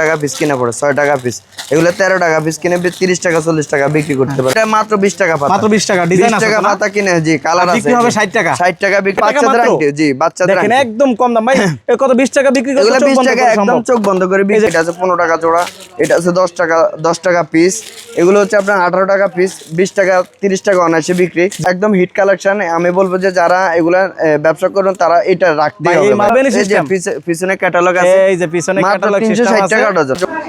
টাকা পিস কিনে পড়ে ছয় টাকা পিস এগুলো তেরো টাকা পিস কিনে তিরিশ টাকা চল্লিশ টাকা বিক্রি করতে পারে। মাত্র বিশ টাকা মাত্র 20 টাকা, বিশ টাকা পাতা কিনে জি কালার বিক্রি হবে 60 টাকা? ষাট টাকা বিক্রি বাচ্চাদের? আংটি জি বাচ্চাদের আংটি। একদম কম দাম। ভাই কত 20 টাকা বিক্রি করতে বিশ টাকা একদম চোখ বন্ধ করে বিক্রি। এটা আছে পনেরো টাকা জোড়া এটা আছে দশ টাকা দশ টাকা পিস এগুলো হচ্ছে আপনার আঠারো টাকা পিস বিশ টাকা তিরিশ টাকা অনায়াসে বিক্রি। একদম হিট কালেকশন আমি বলব যে যারা এগুলা ব্যবসা করুন তারা এটা রাখতে হবে। পিছনে ক্যাটালগ আছে। এই যে পিছনে catalog তিনশো system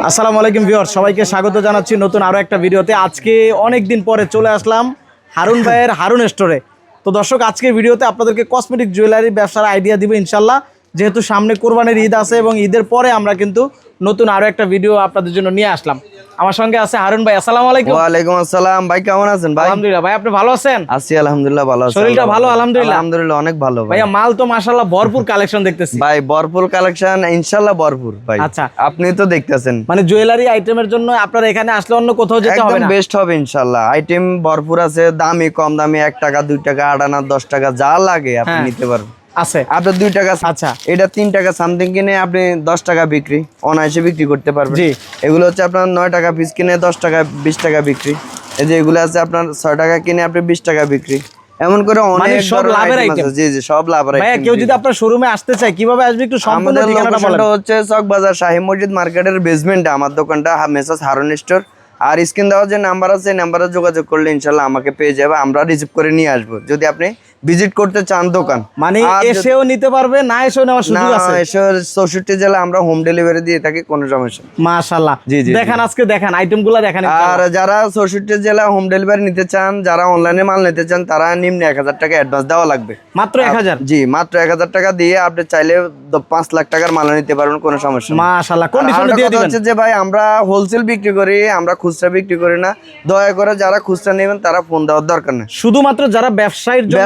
আসসালামু আলাইকুম ভিওর সবাইকে স্বাগত জানাচ্ছি নতুন আরও একটা ভিডিওতে। আজকে অনেক দিন পরে চলে আসলাম হারুন ভাইয়ের হারুন স্টোরে তো দর্শক আজকে ভিডিওতে আপনাদেরকে কসমেটিক জুয়েলারি ব্যবসার আইডিয়া দিব ইনশাল্লাহ যেহেতু সামনে কোরবানির ঈদ আছে এবং ঈদের পরে আমরা কিন্তু নতুন আরও একটা ভিডিও আপনাদের জন্য নিয়ে আসলাম। আমার সঙ্গে আছে হারুন ভাই আসসালামু আলাইকুম। ওয়ালাইকুম আসসালাম। ভাই কেমন আছেন ভাই? আলহামদুলিল্লাহ ভাই আপনি ভালো আছেন? আছি আলহামদুলিল্লাহ ভালো আছি। শরীরটা ভালো, আলহামদুলিল্লাহ? আলহামদুলিল্লাহ অনেক ভালো ভাই। ভাইয়া মাল তো মাশাল্লাহ ভরপুর কালেকশন দেখতেছি। ভাই ভরপুর কালেকশন ইনশাল্লাহ ভরপুর ভাই। আচ্ছা। আপনি তো দেখতেছেন। মানে জুয়েলারি আইটেমের জন্য আপনার এখানে আসলে অন্য কোথাও যেতে হবে না? একদম বেস্ট হবে ইনশাল্লাহ আইটেম ভরপুর আছে দামি কম দামি এক টাকা দুই টাকা আট আনা দশ টাকা যা লাগে আপনি হ্যাঁ। নিতে পারবেন। আছে। আপনার দুই টাকা আচ্ছা। এটা তিন টাকা সামথিং কিনে আপনি দশ টাকা বিক্রি অনায়াসে বিক্রি করতে পারবেন। জি। এগুলো হচ্ছে আপনার নয় টাকা পিস কিনে দশ টাকা বিশ টাকা বিক্রি। এই যে এগুলো আছে আপনার ছয় টাকা কিনে আপনি বিশ টাকা বিক্রি। এমন করে অনেক মানে সব লাভের? জি জি লাভের কেউ যদি আপনার শোরুমে আসতে চায় কীভাবে আসবে? একটু সম্পূর্ণ ঠিকানাটা বলেন। হচ্ছে চক বাজার শাহী মসজিদ মার্কেটের বেসমেন্টে আমার দোকানটা মেসাজ হারুন স্টোর আর স্ক্রিন যে নাম্বার আছে নাম্বারে যোগাযোগ করলে ইনশাল্লাহ আমাকে পেয়ে যাবে। আমরা রিসিভ করে নিয়ে আসব। যদি আপনি ভিজিট করতে চান দোকান। মানে এসেও নিতে পারবে না এসেও নেওয়ার সুযোগ আছে? এসে চৌষট্টি জেলা আমরা হোম ডেলিভারি দিয়ে থাকি কোনো সমস্যা। মাশাআল্লাহ। জি, জি, দেখান আজকে দেখান আইটেমগুলো দেখান আর যারা চৌষট্টি জেলা হোম ডেলিভারি নিতে চান যারা অনলাইনে মাল নিতে চান তারা নিম্ন এক হাজার টাকা অ্যাডভান্স দেওয়া লাগবে। মাত্র এক হাজার? জি মাত্র এক হাজার টাকা দিয়ে আপনি চাইলে দ- পাঁচ লাখ টাকার মাল নিতে পারবেন কোনো সমস্যা মাশাআল্লাহ। কন্ডিশনে দিয়ে দিবেন? হচ্ছে যে ভাই আমরা হোলসেল বিক্রি করি আমরা খুচরা বিক্রি করি না। দয়া করে যারা খুচরা নেবেন তারা ফোন দেওয়ার দরকার নেই। শুধুমাত্র যারা ব্যবসায়ীর জন্য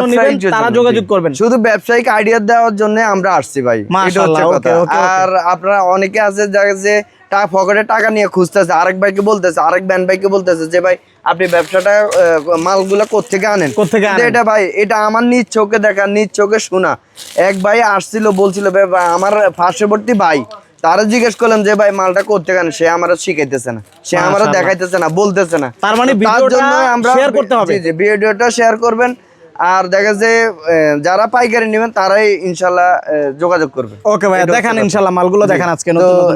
তারা যোগাযোগ করবেন। শুধু ব্যবসায়িক আইডিয়া দেওয়ার জন্য আমরা আসছি ভাই। আর আপনারা অনেকে আছে যে টাকা পকেটে টাকা নিয়ে খুঁজতেছে আরেক ভাইকে বলতেছে আরেক ব্যান ভাইকে বলতেছে যে ভাই আপনি ব্যবসাটা মালগুলা কোথেকে আনেন? এটা ভাই এটা আমার নিজ চোখে দেখা নিজ চোখে শোনা। এক ভাই আসছিল বলছিল ভাই আমার পার্শ্ববর্তী ভাই তারা জিজ্ঞেস করলাম যে ভাই মালটা করতে কেন সে আমার শিখাইতেছে না। সে আমার দেখাইতেছে না বলতেছে না। তার মানে তো ভিডিওটা share করতে হবে। ভিডিওটা শেয়ার করবেন। আর দেখা যে যারা পাইকারি নেবেন তারাই ইনশাল্লাহ যোগাযোগ করবে। ওকে ভাই দেখান কথা। ইনশাআল্লাহ মালগুলো দেখান আজকে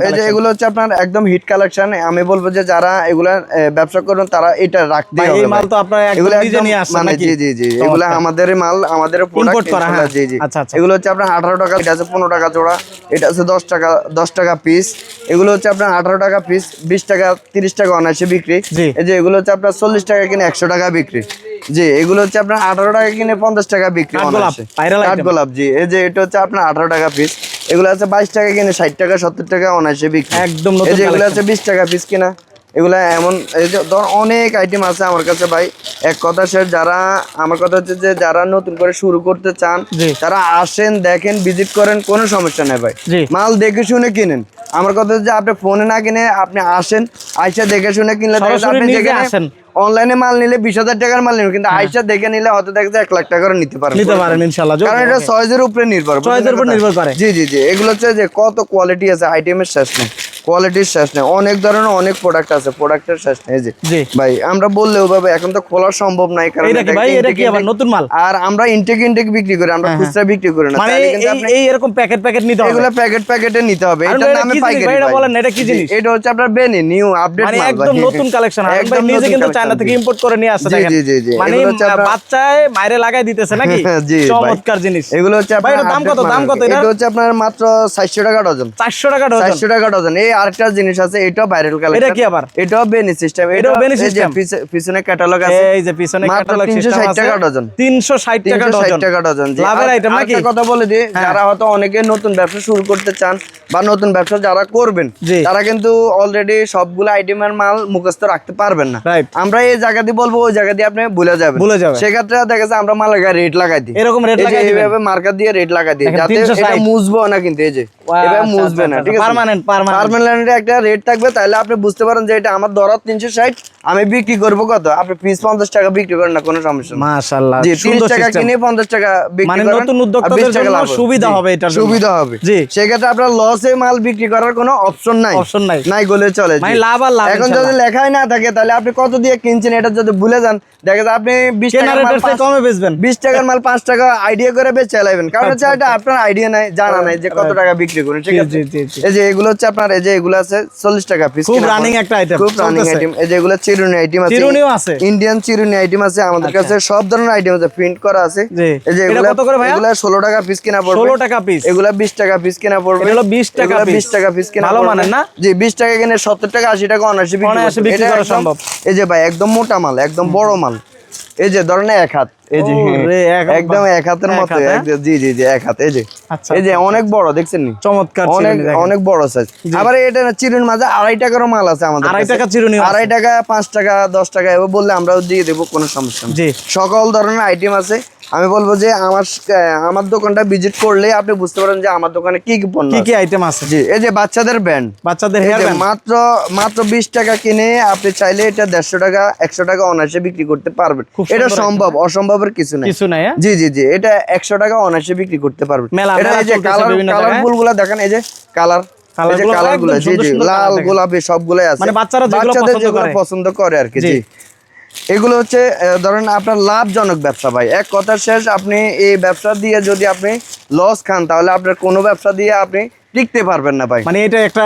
এই যে এগুলো হচ্ছে আপনার একদম হিট কালেকশন আমি বলব যে যারা এগুলা ব্যবসা করুন তারা এটা রাখতে হবে এই মাল তো আপনারা একদম এগুলো নিজে নিয়ে আসছেন মানে নাকি? জি জি জি। এগুলো আমাদের মাল আমাদের Import করা, হ্যাঁ। জি জি। আচ্ছা, আচ্ছা। এগুলো হচ্ছে আপনার আঠারো টাকা এটা আছে পনেরো টাকা জোড়া এটা আছে দশ টাকা দশ টাকা পিস এগুলো হচ্ছে আপনার আঠারো টাকা পিস বিশ টাকা তিরিশ টাকা অনায়াসে বিক্রি। এই যে এগুলো হচ্ছে আপনার চল্লিশ টাকা কিনে একশো টাকা বিক্রি। জি এগুলো হচ্ছে আপনার আঠারো টাকা কিনে পঞ্চাশ টাকা বিক্রি। কাঠগোলাপ জি এই যে এটা হচ্ছে আপনার আঠারো টাকা পিস এগুলো আছে বাইশ টাকা কিনে ষাট টাকা সত্তর টাকা অনায়াসে বিক্রি। একদম এগুলো আছে বিশ টাকা পিস কিনা। এগুলা এমন এই যে ধর অনেক আইটেম আছে আমার কাছে ভাই। এক কথা যারা আমার কথা হচ্ছে যে যারা নতুন করে শুরু করতে চান তারা আসেন দেখেন ভিজিট করেন কোনো সমস্যা নেই ভাই। মাল দেখে শুনে কিনেন। আমার কথা হচ্ছে যে আপনি ফোনে না কিনে আপনি আসেন আইসা দেখে শুনে কিনলে আপনি যেখানে আসেন। অনলাইনে মাল নিলে বিশ হাজার টাকার মাল নেবেন কিন্তু আইসা দেখে নিলে হয়তো দেখা যায় এক লাখ টাকারও নিতে পারেন নিতে পারেন ইনশাআল্লাহ কারণ এটা চয়েসের উপরে নির্ভর চয়েসের উপর নির্ভর করে। জি জি জি এগুলো হচ্ছে যে কত কোয়ালিটি আছে আইটেমের শেষ নেই কোয়ালিটির শেষ নেই। অনেক ধরনের অনেক প্রোডাক্ট আছে প্রোডাক্টের শেষ নেই যে। ভাই আমরা বললেও ভাবে এখন তো খোলা সম্ভব নাই কারণ ভাই? এটা কি আবার নতুন মাল? আর আমরা ইনটেক ইনটেক বিক্রি করি আমরা খুচরা বিক্রি করি না মানে এই এরকম প্যাকেট প্যাকেট নিতে হবে। এগুলো প্যাকেট প্যাকেটে নিতে হবে এটা নামে পাইকারি ভাই, এটা বলেন, এটা কি জিনিস? এটা হচ্ছে আপনার বেনি নিউ আপডেট মানে মাল। একদম নতুন কালেকশন নিজে কিন্তু চায়না থেকে ইম্পোর্ট করে নিয়ে আসছে দেখেন। মানে বাচ্চায় মাইরে লাগাই দিতেছে নাকি? চমৎকার জিনিস। এগুলো হচ্ছে ভাই, আপনার দাম কত? দাম কত এটা? হচ্ছে আপনার মাত্র 400 টাকা ডজন। চারশো টাকা ডজন। চারশো টাকা ডজন। এই আরেকটা জিনিস আছে এটাও ভাইরাল কালেকশন এটা কি আবার? এটাও বেনি সিস্টেম এটাও Benny system? পিছনে ক্যাটালগ আছে। এই যে পিছনে ক্যাটালগ 360 টাকা ডজন। তিনশো ষাট টাকা 360 টাকা ডজন। লাভের আইটেম নাকি? হ্যাঁ। কথা বলে দিই যারা হয়তো অনেকে নতুন ব্যবসা শুরু করতে চান বা নতুন ব্যবসা যারা করবেন তারা কিন্তু অলরেডি সবগুলো আইটেমের মাল মুখস্থ রাখতে পারবেন না। Right. আমরা এই জায়গা দিয়ে বলব ওই জায়গা দিয়ে আপনি ভুলে যাবে ভুলে যাবেন। সেক্ষেত্রে দেখা যাচ্ছে আমরা মালের রেট লাগাই দিই। এরকম রেট লাগাই দিই এইভাবে মার্কার দিয়ে রেট লাগাই দিই যাতে 360 এটা মুছবো না কিন্তু এই যে। এভাবে মুছবে না ঠিক আছে? পার্মানেন্ট পার্মানেন্ট একটা রেট থাকবে তাহলে আপনি বুঝতে পারেন যে এটা আমার দরদ তিনশো ষাট আমি বিক্রি করব কত? আপনি পিস পঞ্চাশ টাকা বিক্রি করেন না কোনো সমস্যা নেই। মাশাআল্লাহ জি তিরিশ সুন্দর টাকা কিনে পঞ্চাশ টাকা বিক্রি মানে নতুন উদ্যোক্তাদের জন্য সুবিধা হবে জন্য। সুবিধা হবে। জি। সেক্ষেত্রে আপনার লসে মাল বিক্রি করার কোনো অপশন নাই। Option নাই। নাই বলে চলে মানে লাভ আর লাভ এখন যদি লেখাই না থাকে তাহলে আপনি কত দিয়ে কিনছেন এটা যদি ভুলে যান দেখা যায় আপনি বিশ কেনা টাকার মাল কমে বেচবেন। বিশ টাকার মাল পাঁচ টাকা আইডিয়া করে বেচে চালাবেন কারণ হচ্ছে এটা আপনার আইডিয়া নাই জানা নাই যে কত টাকা বিক্রি ঠিক আছে। এই যে এগুলো হচ্ছে আপনার এই যে এগুলো আছে চল্লিশ টাকা পিস খুব running একটা item, খুব রানিং আইটেম এই যে এগুলো চিরুনি আইটেম আছে চিরুনিও আছে? ইন্ডিয়ান চিরুনি আইটেম আছে আমাদের কাছে সব ধরনের আইটেম আছে প্রিন্ট করা আছে এই যে এগুলো কত করে ভাইয়া? এগুলো ষোলো টাকা পিস কিনা পড়বে 16 টাকা? এগুলো বিশ টাকা পিস কিনা পড়বে 20 টাকা এগুলো piece। বিশ টাকা পিস কিনা ভালো পড়বে। না? জি বিশ টাকা কিনে সত্তর টাকা আশি টাকা বিক্রি করা সম্ভব। এই যে ভাই একদম মোটা মাল একদম বড় মাল এই যে ধরেন এক হাত এই যে একদম এক হাতের মতো হ্যাঁ? জি জি জি এক হাত এই যে। আচ্ছা, এই যে অনেক বড় দেখছেন নি? চমৎকার অনেক অনেক বড় সাইজ আবার এটা না চিরুন মাঝে আড়াই টাকারও মাল আছে আমাদের আড়াই টাকা চিরুনি আড়াই টাকা পাঁচ টাকা দশ টাকা এবার বললে আমরাও দিয়ে দেবো কোনো সমস্যা নেই। সকল ধরনের আইটেম আছে। আমি বলব যে আমার আমার দোকানটা ভিজিট করলে আপনি বুঝতে পারেন যে আমার দোকানে কি কি পণ্য কি কি আইটেম আছে? জি এই যে বাচ্চাদের ব্যান্ড বাচ্চাদের হেয়ার ব্যান্ড মাত্র মাত্র বিশ টাকা কিনে আপনি চাইলে এটা দেড়শো টাকা একশো টাকা অনায়াসে বিক্রি করতে পারবেন। এটা সম্ভব অসম্ভবের কিছু নেই। কিছু নাই হ্যাঁ? জি জি জি এটা একশো টাকা অনায়াসে বিক্রি করতে পারবেন। এটা এই যে কালার বিভিন্ন জায়গায়। দেখেন এই যে কালার Colour এই যে কালারগুলো জি জি লাল গোলাপি সবগুলাই আছে। মানে বাচ্চারা যেগুলো বাচ্চাদের পছন্দ করে। পছন্দ করে আর কি জি। এগুলো হচ্ছে ধরেন আপনার লাভজনক ব্যবসা ভাই। এক কথা শেষ আপনি এই ব্যবসা দিয়ে যদি আপনি লস খান তাহলে আপনার কোনো ব্যবসা দিয়ে আপনি টিকতে পারবেন না ভাই। মানে এটা একটা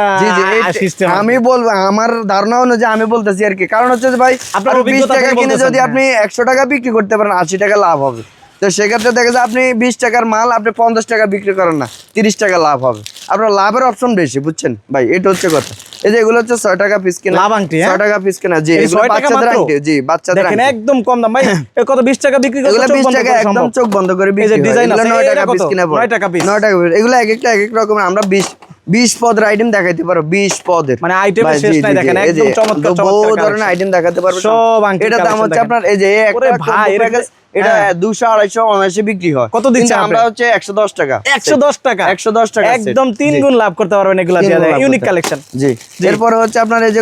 আমি বলব আমার ধারণা অনুযায়ী আমি বলতেছি আর কি। কারণ হচ্ছে যে ভাই আপনার বিশ টাকা কিনে যদি হ্যাঁ। আপনি একশো টাকা বিক্রি করতে পারেন আশি টাকা লাভ হবে। তো সেক্ষেত্রে দেখা যায় আপনি বিশ টাকার মাল আপনি পঞ্চাশ টাকা বিক্রি করেন না তিরিশ টাকা লাভ হবে। আপনার লাভের অপশন বেশি বুঝছেন? ভাই এটা হচ্ছে কথা। এই যে এগুলো হচ্ছে ছয় টাকা পিস কিনা। লাভ আংটি, হ্যাঁ? ছয় টাকা পিস কিনা। জি বাচ্চাদের আংটি জি বাচ্চাদের দেখেন আংটি। একদম কম দাম। ভাই কত 20 টাকা বিক্রি করতে এগুলো বিশ টাকা একদম চোখ বন্ধ করে এই যে বিক্রি ডিজাইন আছে নয় টাকা পিস কিনা। নয় টাকা piece। নয় টাকা piece। এগুলো এক একটা এক এক রকমের আমরা বিশ বিশ পদের আইটেম দেখাইতে পারো বিশ পদের। মানে এর ভাই, শেষ নাই দেখেন, একদম চমৎকার চমৎকার ধরনের আইটেম দেখাতে পারব। সব আংটির এটা দাম হচ্ছে আপনার এই যে একটা ভাই, combo এটা- হ্যাঁ। দুশো আড়াইশো অনায়াসে বিক্রি হয়। কত কিন্তু আমরা? হচ্ছে একশো দশ টাকা। 110 টাকা? 110 টাকা একদম তিন গুণ লাভ করতে পারবেন এগুলা ইউনিক কালেকশন জি। এরপরে হচ্ছে আপনার এই যে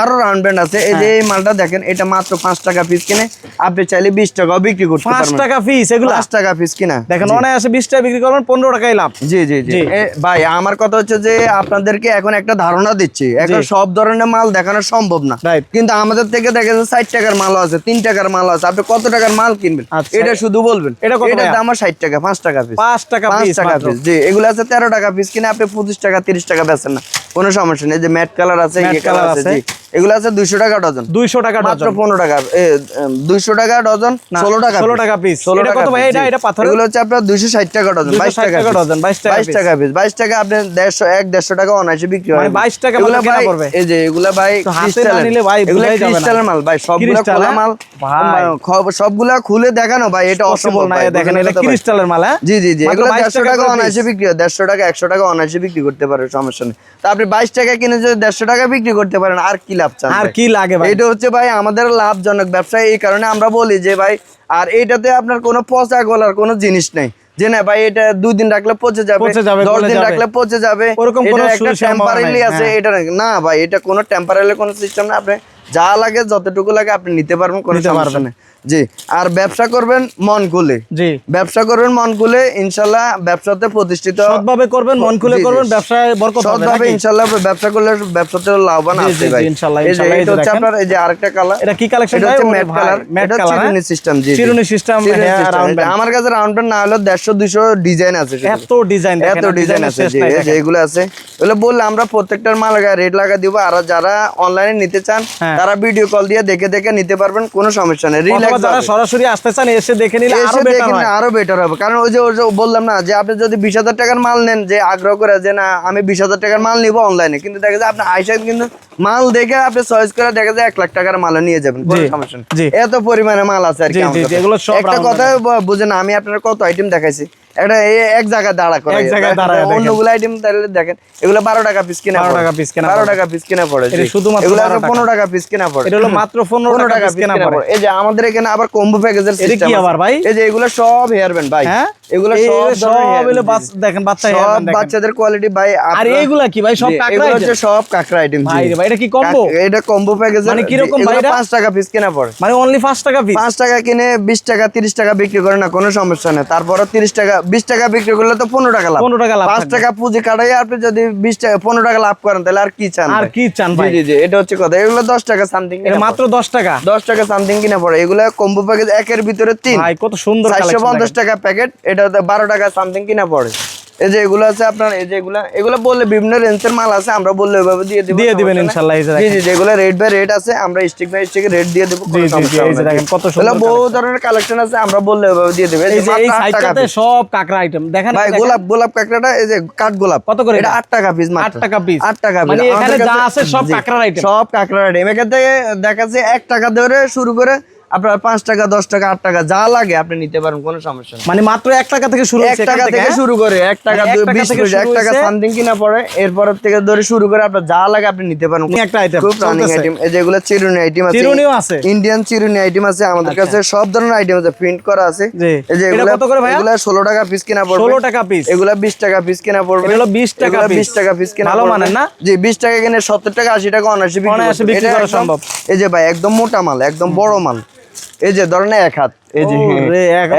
আরও রাউন্ড ব্যান্ড আছে। এই যে এই মালটা দেখেন এটা মাত্র পাঁচ টাকা পিস কিনে। আপনি চাইলে বিশ টাকাও বিক্রি করতে 5 পারবেন। টাকা পিস এগুলা? পাঁচ টাকা পিস কিনা। দেখেন। অনায়াসে 20 টাকা বিক্রি করবেন 15 টাকাই লাভ। জি জি জি। ভাই আমার কথা হচ্ছে যে আপনাদেরকে এখন একটা ধারণা দিচ্ছি। এখন সব ধরনের মাল দেখানো সম্ভব না. কিন্তু আমাদের থেকে দেখা যাচ্ছে ষাট টাকার মাল আছে তিন টাকার মাল আছে। আপনি কত টাকার মাল কিনবেন। এটা শুধু বলবেন? এটা কত এটার দাম ষাট টাকা পাঁচ টাকা পিস 5 টাকা পিস টাকা পিস জি এগুলো আছে তেরো টাকা পিস কিনে আপনি পঁচিশ টাকা তিরিশ টাকা বেচেন না। কোনো সমস্যা নেই। যে ম্যাট কালার আছে Matte ইয়ে কালার আছে। জি। এগুলো আছে দুইশো টাকা ডজন। 200 টাকা মাত্র ডজন। পনেরো টাকা দুইশো টাকা ডজন না, ষোলো টাকা 16 টাকা piece। ষোলো এটা টাকা কত ভাই? এটা- এটা পাথরের? এগুলো হচ্ছে আপনার দুইশো ষাট টাকা ডজন 260 বাইশ টাকা টাকা ডজন, 22 টাকা বাইশ piece। টাকা পিস বাইশ টাকা আপনি দেড়শো এক দেড়শো টাকা অনায়াসে বিক্রি হয়। মানে 22 টাকা এগুলা ভাই এই যে এগুলা ভাই। নিলে ভাই এগুলা মাল ভাই সবগুলা খোলা হ্যাঁ? মাল। সবগুলা খুলে দেখানো ভাই এটা অসম্ভব না দেখেন এটা ক্রিস্টালের মাল। জি জি জি এগুলো 22 দেড়শো টাকা করে অনায়াসে বিক্রি হয় দেড়শো টাকা একশো টাকা অনায়াসে বিক্রি করতে পারে সমস্যা নেই। তা আপনি বাইশ টাকা কিনে যদি দেড়শো টাকা বিক্রি করতে পারেন আর কি লাভ চান আর কি লাগে ভাই? এটা হচ্ছে ভাই আমাদের লাভজনক ব্যবসা এই কারণে আমরা বলি যে ভাই আর এইটাতে আপনার কোনো পচা গলার কোনো জিনিস নেই। যে না ভাই এটা দুই দিন রাখলে পচে যাবে দশ দিন রাখলে পচে যাবে। ওরকম কোনো নাই, আছে হ্যাঁ। এটা না। ভাই এটা কোনো টেম্পারারি কোনো সিস্টেম না। আপনি যা লাগে যতটুকু লাগে আপনি নিতে পারবেন কোনো সমস্যা নেই। জি আর ব্যবসা করবেন মন খুলে। জি। ব্যবসা করবেন মন খুলে ইনশাল্লাহ ব্যবসাতে প্রতিষ্ঠিত সৎভাবে করবেন মন খুলে। করবেন ব্যবসায় বরকত হবে সৎভাবে? ইনশাল্লাহ ব্যবসা করলে ব্যবসাতে লাভবান আছে ভাই। ইনশাল্লাহ, এই এটা হচ্ছে আপনার এই যে আরেকটা কালার এটা কি কালেকশন ভাই? ওরে ম্যাট কালার ম্যাট কালার চিরুনি সিস্টেম জি জি। চিরুনি চিরুনি হ্যাঁ, এটা band। আমার কাছে রাউন্ড ব্যান্ড না হলো দেড়শো দুইশো ডিজাইন আছে এত ডিজাইন এত ডিজাইন আছে জি, নাই এই যে এগুলো আছে। এগুলো বললে আমরা প্রত্যেকটার মাল রেট লাগা দিব আর যারা অনলাইনে নিতে চান হ্যাঁ। তারা ভিডিও কল দিয়ে দেখে দেখে নিতে পারবেন কোনো সমস্যা নেই। যারা সরাসরি আসতে চান এসে দেখে নিলে আরও বেটার হয়। আরও বেটার হবে। কারণ ওই যে ওই যে বললাম না যে আপনি যদি বিশ হাজার টাকার মাল নেন যে আগ্রহ করে যে না আমি বিশ হাজার টাকার মাল নিবো অনলাইনে কিন্তু দেখা যায় আপনি আইসা কিন্তু মাল দেখে আপনি চয়েস করে দেখা যায় এক লাখ টাকার মাল নিয়ে যাবেন কোনো সমস্যা নেই। এত পরিমাণে মাল আছে আর কি একটা কথা বুঝেন আমি আপনার কত আইটেম দেখাইছি? এক জায়গায় দাঁড়া করে এক অন্যগুলো আইটেম তাহলে দেখেন এগুলো বারো টাকা পিস কিনা 12 টাকা কেনা বারো টাকা পিস কিনা পড়ে এটা শুধুমাত্র এগুলো 12 টাকা। পিস কিনা পড়ে। এটা হলো মাত্র পনেরো পনেরো টাকা কেনা কেনা পড়ে। এই যে আমাদের এখানে আবার কম্বো প্যাকেজের এটা কি আবার ভাই? এই যে এগুলো সব হেয়ার ব্যান্ড ভাই। হ্যাঁ? এগুলো সব সব হলো দেখেন বাচ্চা band দেখেন। বাচ্চাদের কোয়ালিটি ভাই আর কি ভাই? সব কাকড়া এগুলো হচ্ছে সব কাকড়া আইটেম ভাই ভাই, এটা কি combo? এটা কম্বো প্যাকেজ মানে কীরকম ভাই এটা? পাঁচ টাকা পিস কেনা পড়ে। মানে অনলি পাঁচ টাকা পিস পাঁচ টাকা কিনে বিশ টাকা তিরিশ টাকা বিক্রি করে না কোনো সমস্যা নেই। তারপরে তিরিশ টাকা বিশ টাকা বিক্রি করলে তো পনেরো টাকা লাভ। 15 টাকা লাভ পাঁচ টাকা পুঁজি কাটাই আপনি যদি বিশ টাকা পনেরো টাকা লাভ করেন তাহলে আর কি চান আর কি চান জি জি জি এটা হচ্ছে কথা। এগুলো দশ টাকা সামথিং এটা মাত্র দশ টাকা? দশ টাকা সামথিং কিনা পড়ে। এগুলো কম্বো প্যাকেজ একের ভিতরে তিন। ভাই কত সুন্দর চারশো পঞ্চাশ টাকা প্যাকেট এটা বারো টাকা সামথিং কিনা পড়ে। এই যে এগুলো আছে আপনার এই যে এগুলা এগুলো বললে বিভিন্ন রেঞ্জের মাল আছে আমরা বললে ওইভাবে দিয়ে দিব দিয়ে দিবেন সমস্যা। ইনশাল্লাহ, এই যে জি। জি যেগুলো রেড বাই রেট আছে আমরা স্টিক বাই স্টিক রেট দিয়ে দেবো জি, জি, এই যে দেখেন কত সুন্দর বহু ধরনের কালেকশন আছে আমরা বললে ওইভাবে দিয়ে দেবো এই যে এই মাত্র সাইডটাতে সব কাকড়া আইটেম দেখেন ভাই গোলাপ গোলাপ কাঁকড়াটা এই যে কাঠ গোলাপ কত করে এটা এটা? আট টাকা পিস আট টাকা piece। আট টাকা piece। মানে এখানে যা আছে সব কাঁকড়ার item। সব কাঁকড়ার আইটেম এখান থেকে দেখা যাচ্ছে এক টাকা ধরে শুরু করে আপনার পাঁচ টাকা দশ টাকা আট টাকা যা লাগে আপনি নিতে পারেন কোনো সমস্যা নেই মানে মাত্র এক টাকা থেকে শুরু এক টাকা থেকে হ্যাঁ? শুরু করে এক টাকা মানে টাকা বিশ এক টাকা সামথিং কিনা পড়ে এরপর থেকে ধরে শুরু করে আপনার যা লাগে আপনি নিতে পারেন একটা item, খুব রানিং আইটেম এই যেগুলো চিরুনি আইটেম আছে চিরুনিও আছে? ইন্ডিয়ান চিরুনি আইটেম আছে আমাদের কাছে সব ধরনের আইটেম আছে প্রিন্ট করা আছে। এই যে এগুলা কত করে ভাইয়া? এগুলা ষোলো টাকা পিস কিনা পড়বে 16 টাকা piece। এগুলা বিশ টাকা পিস কিনা পড়বে এটা হলো 20 টাকা এগুলা piece। 20 টাকা পিস কিনা ভালো। মানের না? জি বিশ টাকা কিনে সত্তর টাকা আশি টাকা অনায়াসে বিক্রি করা সম্ভব। এই যে ভাই একদম মোটা মাল একদম বড় মাল এই যে ধরেন এক হাত। এই যে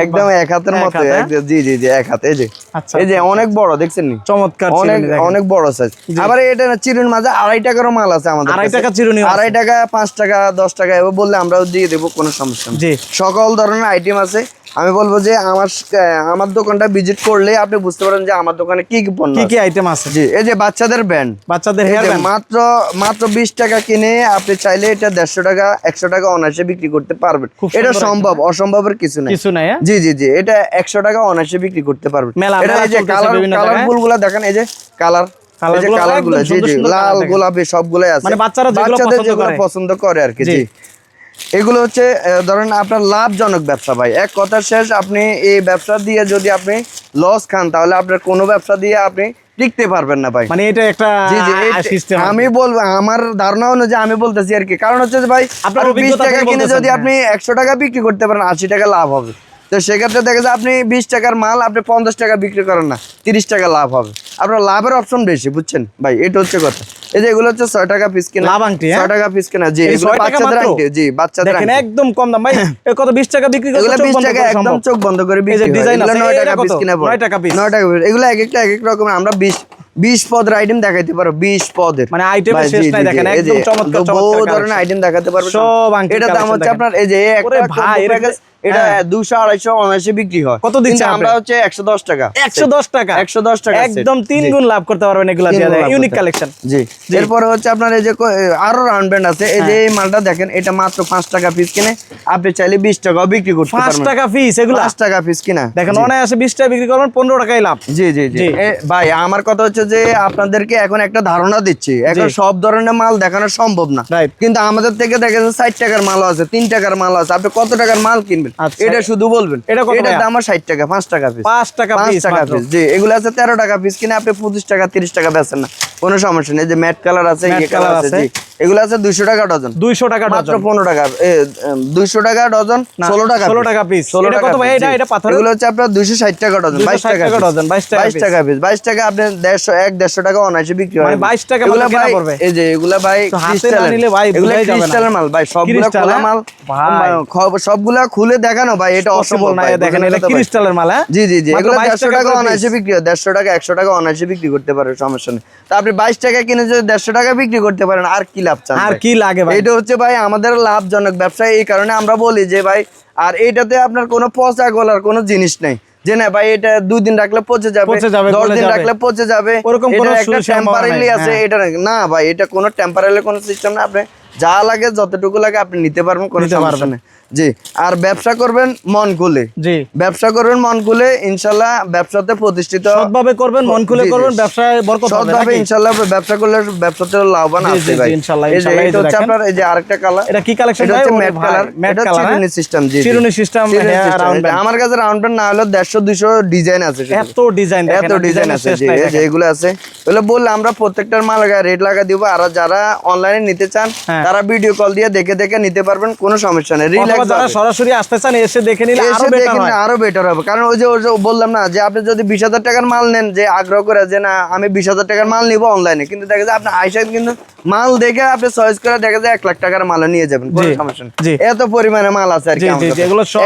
একদম এক হাতের মতো হ্যাঁ? জি জি জি এক হাত। এই যে আচ্ছা, এই যে অনেক বড় দেখছেন চমৎকার অনেক অনেক বড় সাইজ আবার এটা চিরুন মাঝে আড়াই টাকারও মাল আছে আমাদের আড়াই টাকা চিরুনি আড়াই টাকা পাঁচ টাকা দশ টাকা এবার বললে আমরাও দিয়ে দেবো কোনো সমস্যা নেই। সকল ধরনের আইটেম আছে। আমি বলব যে আমার আমার দোকানটা ভিজিট করলে আপনি বুঝতে পারেন যে আমার দোকানে কি কি পণ্য কি কি আইটেম আছে? জি এই যে বাচ্চাদের ব্যান্ড বাচ্চাদের হেয়ার ব্যান্ড মাত্র মাত্র বিশ টাকা কিনে আপনি চাইলে এটা দেড়শো টাকা একশো টাকা অনায়াসে বিক্রি করতে পারবেন। এটা সম্ভব অসম্ভবের কিছু নেই। কিছু নাই হ্যাঁ? জি জি জি এটা একশো টাকা অনায়াসে বিক্রি করতে পারবেন। এটা এই যে কালার বিভিন্ন জায়গায়। দেখেন এই যে কালার Colour এই যে গুলো কালারগুলো জি জি লাল। গোলাপি সবগুলাই আছে। মানে বাচ্চারা যেগুলো পছন্দ করে। আর কি জি। এগুলো হচ্ছে ধরেন আপনার লাভজনক ব্যবসা ভাই। এক কথা শেষ আপনি এই ব্যবসা দিয়ে যদি আপনি লস খান তাহলে আপনার কোনো ব্যবসা দিয়ে আপনি টিকতে পারবেন না ভাই। মানে এটা একটা আমি বলব আমার ধারণা অনুযায়ী আমি বলতেছি আর কি। কারণ হচ্ছে যে ভাই আপনার আপনি বিশ টাকা কিনে যদি আপনি একশো টাকা বিক্রি করতে পারেন আশি টাকা লাভ হবে। তো সেক্ষেত্রে দেখা যায় আপনি বিশ টাকার মাল আপনি পঞ্চাশ টাকা বিক্রি করেন না তিরিশ টাকা লাভ হবে। আপনার লাভের অপশন বেশি বুঝছেন? ভাই এটা হচ্ছে কথা। এই যে এগুলো হচ্ছে ছয় টাকা পিস কিনা। লাভ আংটি, হ্যাঁ? ছয় টাকা পিস কিনা। জি বাচ্চাদের আংটি। জি বাচ্চাদের দেখেন একদম কম দাম। ভাই কত 20 টাকা বিক্রি করতে এগুলো বিশ টাকা একদম চোখ বন্ধ করে এই যে বিক্রি নয় টাকা পিস কিনা। নয় টাকা piece। নয় টাকা piece। এগুলো এক একটা এক এক রকম আমরা বিশ বিশ পদের আইটেম দেখাইতে পারো বিশ পদের। মানে item শেষ নাই দেখেন, একদম চমৎকার, চমৎকার ধরনের আইটেম দেখাতে পারব সব এটা দাম হচ্ছে আপনার এই যে একটা ভাই, এটা এটা হ্যাঁ। দুশো আড়াইশো অনায়াসে বিক্রি হয়। কত দিচ্ছেন আমরা হচ্ছে একশো দশ টাকা 110 টাকা? 110 টাকা একদম তিন গুণ লাভ করতে পারবেন এগুলা দিয়ে ইউনিক কালেকশন জি। এরপরে হচ্ছে আপনার এই যে আরও রাউন্ড ব্যান্ড আছে। এই যে হ্যাঁ। এই মালটা দেখেন এটা মাত্র পাঁচ টাকা পিস কিনে আপনি চাইলে বিশ টাকাও বিক্রি করতে পাঁচ পারবেন। টাকা পিস এগুলা? পাঁচ টাকা পিস কিনা। দেখেন। অনায়াসে বিশ টাকা বিক্রি করবেন পনেরো টাকাই লাভ। জি জি জি। ভাই আমার কথা হচ্ছে যে আপনাদেরকে এখন একটা ধারণা দিচ্ছি। এখন সব ধরনের মাল দেখানো সম্ভব না। কিন্তু আমাদের থেকে দেখা যাচ্ছে ষাট টাকার মাল আছে তিন টাকার মাল আছে। আপনি কত টাকার মাল কিনবেন? আচ্ছা। এটা শুধু বলবেন। এটা? দাম ষাট টাকা পাঁচ টাকা পিস পাঁচ টাকা পাঁচ টাকা পিস জি এগুলো আছে তেরো টাকা পিস কিনে আপনি পঁচিশ টাকা তিরিশ টাকা বেচেন না। কোনো সমস্যা নেই। যে ম্যাট কালার আছে ইয়ে কালার আছে এগুলো আছে দুইশো টাকা ডজন। দুইশো টাকা মাত্র পনেরো টাকা দুইশো টাকা ডজন ষোলো টাকা 16 টাকা piece। ষোলো টাকা কত ভাই? এটা- এটা পাথরের? এগুলো হচ্ছে আপনার দুইশো ষাট টাকা ডজন বাইশ টাকা টাকা ডজন, বাইশ টাকা পিস বাইশ টাকা আপনি দেড়শো এক দেড়শো টাকা অনায়াসে বিক্রি হয়। মানে 22 টাকা এগুলা মাত্র কেনা ভাই এই যে এগুলা ভাই তো হাতে না crystal-এর। নিলে ভাই এগুলা বোঝাই যাবে না। crystal-এর মাল ভাই সবগুলা খোলা? মাল। সবগুলা খুলে দেখানো ভাই এটা অসম্ভব ভাই, দেখেন এটা ক্রিস্টালের মাল হ্যাঁ? জি জি জি এগুলো দেড়শো টাকা টাকা অনায়াসে বিক্রি হয় দেড়শো টাকা একশো টাকা অনায়াসে বিক্রি করতে পারে সমস্যা নেই। তা আপনি বাইশ টাকা কিনে যদি দেড়শো টাকা বিক্রি করতে পারেন আর কি লাভ চান আর কি লাগে এটা হচ্ছে ভাই আমাদের লাভজনক ব্যবসা এই কারণে আমরা বলি যে ভাই আর এইটাতে আপনার কোনো পচা গলার কোনো জিনিস নেই। যে না ভাই এটা দুই দিন রাখলে পচে যাবে দশ দিন রাখলে পচে যাবে ওরকম কোনো একটা টেম্পারেলি আছে হ্যাঁ। এটা না। না ভাই এটা কোনো টেম্পারেলি কোনো সিস্টেম না আপনি যা লাগে যতটুকু লাগে আপনি নিতে পারবেন কোনো সমস্যা নেই জি আর ব্যবসা করবেন মন খুলে। জি। ব্যবসা করবেন মন খুলে ইনশাল্লাহ ব্যবসাতে প্রতিষ্ঠিত সৎভাবে করবেন মন খুলে। করবেন ব্যবসায় বরকত হবে সৎভাবে? ইনশাল্লাহ ব্যবসা করলে ব্যবসাতে লাভবান আছে ভাই। ইনশাল্লাহ, এই এটা হচ্ছে আপনার এই যে আরেকটা কালার এটা কি কালেকশন ভাই? ম্যাট কালার ম্যাট কালার চিরুনি সিস্টেম জি। চিরুনি চিরুনি হ্যাঁ, band। আমার কাছে রাউন্ড না হলো দেড়শো দুইশো ডিজাইন আছে এত ডিজাইন এত ডিজাইন আছে জি এই যে এগুলো আছে। বললে আমরা প্রত্যেকটার মাল রেট লাগা দিব। আর যারা অনলাইনে নিতে চান হ্যাঁ। তারা ভিডিও কল দিয়ে দেখে দেখে নিতে পারবেন কোনো সমস্যা নেই। অথবা যারা সরাসরি আসতে চান এসে দেখে নিলে আরও বেটার হয়। আরও বেটার হবে। কারণ ওই যে ওই যে বললাম না যে আপনি যদি বিশ হাজার টাকার মাল নেন যে আগ্রহ করে যে না আমি বিশ হাজার টাকার মাল নিব অনলাইনে কিন্তু দেখা যায় আপনি আইসা কিন্তু মাল দেখে আপনি চয়েস করে দেখা যায় এক লাখ টাকার মাল নিয়ে যাবেন। কোনো সমস্যা নেই। এত পরিমাণে মাল আছে আর কি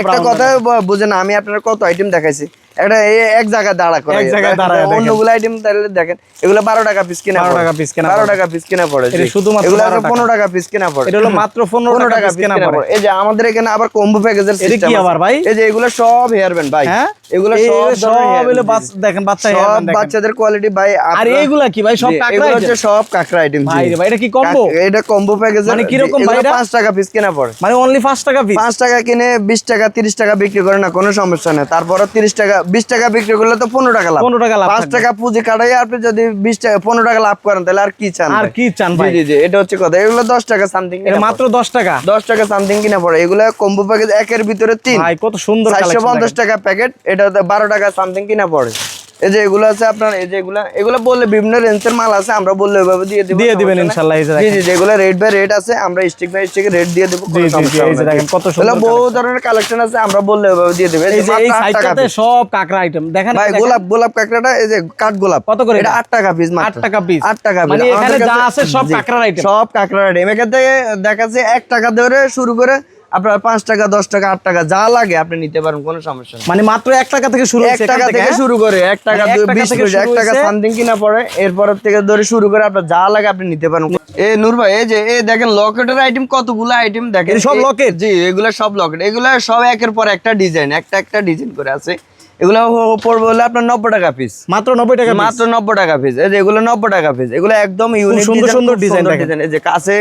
একটা কথা বুঝেন আমি আপনার কত আইটেম দেখাইছি? একটা এক জায়গায় দাঁড়া করে এক জায়গায় দাঁড়ায় অন্যগুলো আইটেম তাহলে দেখেন এগুলো বারো টাকা পিস কিনা 12 টাকা piece কেনা বারো টাকা পিস কিনা পড়ে এটা শুধুমাত্র এগুলো 12 টাকা। পিস কিনা পড়ে। এটা হলো মাত্র পনেরো পনেরো টাকা টাকা পিস কেনা পড়ে। এই যে আমাদের এখানে আবার কম্বো প্যাকেজের এটা কি আবার ভাই? এই যে এগুলো সব হেয়ার ব্যান্ড ভাই। হ্যাঁ? এগুলো সব সব হলো দেখেন বাচ্চা hairband দেখেন। বাচ্চাদের কোয়ালিটি ভাই আর এইগুলা কি ভাই? সব কাকড়া এগুলো হচ্ছে সব কাকড়া আইটেম ভাই ভাই, এটা কি combo? এটা কম্বো প্যাকেজ মানে কীরকম ভাই এটা? পাঁচ টাকা পিস কেনা পড়ে। মানে অনলি পাঁচ টাকা পিস পাঁচ টাকা কিনে বিশ টাকা তিরিশ টাকা বিক্রি করে না কোনো সমস্যা নেই। তারপরে তিরিশ টাকা বিশ টাকা বিক্রি করলে তো পনেরো টাকা লাভ। 15 টাকা লাভ পাঁচ টাকা পুঁজি কাটাই আপনি যদি বিশ টাকা পনেরো টাকা লাভ করেন তাহলে আর কি চান আর কি চান জি জি জি এটা হচ্ছে কথা। এগুলো দশ টাকা সামথিং মাত্র দশ টাকা। দশ টাকা সামথিং কিনা পড়ে। এগুলো কম্বো প্যাকেজ একের ভিতরে তিন। ভাই কত সুন্দর চারশো পঞ্চাশ টাকা প্যাকেট এটা বারো টাকা সামথিং কিনা পড়ে। এই যে এগুলো আছে আপনার এই যে এগুলা এগুলো বললে বিভিন্ন রেঞ্জের মাল আছে আমরা বললে ওইভাবে দিয়ে দিব দিয়ে দিবেন। ইনশাল্লাহ, এই যে জি জি যেগুলো রেট বাই রেট আছে আমরা স্টিক বাই স্টিক রেট দিয়ে দেবো জি, জি, এই যে দেখেন কত সুন্দর এগুলো বহু ধরনের কালেকশন আছে আমরা বললে ওইভাবে দিয়ে দেবে এই যে এই সাইডটাতে সব কাকড়া আইটেম দেখেন ভাই গোলাপ গোলাপ কাঁকড়াটা এই যে কাঠ গোলাপ কত করে এটা এটা? আট টাকা পিস আট টাকা piece। আট টাকা piece। মানে এখানে যা আছে সব কাঁকড়ার item। সব কাঁকড়ার আইটেম এখান থেকে দেখা যাচ্ছে এক টাকা ধরে শুরু করে আপনার পাঁচ টাকা দশ টাকা আট টাকা যা লাগে আপনি নিতে পারেন কোনো সমস্যা নেই। মানে মাত্র এক টাকা থেকে শুরু এক টাকা থেকে? শুরু করে এক টাকা মানে টাকা বিশ এক টাকা সামথিং কিনা পড়ে এরপর থেকে ধরে শুরু করে আপনার যা লাগে আপনি নিতে পারেন এ নূর ভাই এই যে এই দেখেন লকেটের আইটেম কতগুলো আইটেম দেখেন। সব এ- locket? জি এগুলো সব লকেট এগুলো সব একের পর একটা ডিজাইন একটা একটা ডিজাইন করে আছে। এগুলো পড়বে হলে আপনার নব্বই টাকা পিস মাত্র নব্বই টাকা মাত্র নব্বই টাকা পিস এই যে এগুলো নব্বই টাকা পিস এগুলো একদম ইউনিক সুন্দর সুন্দর। ডিজাইন এই যে কাছে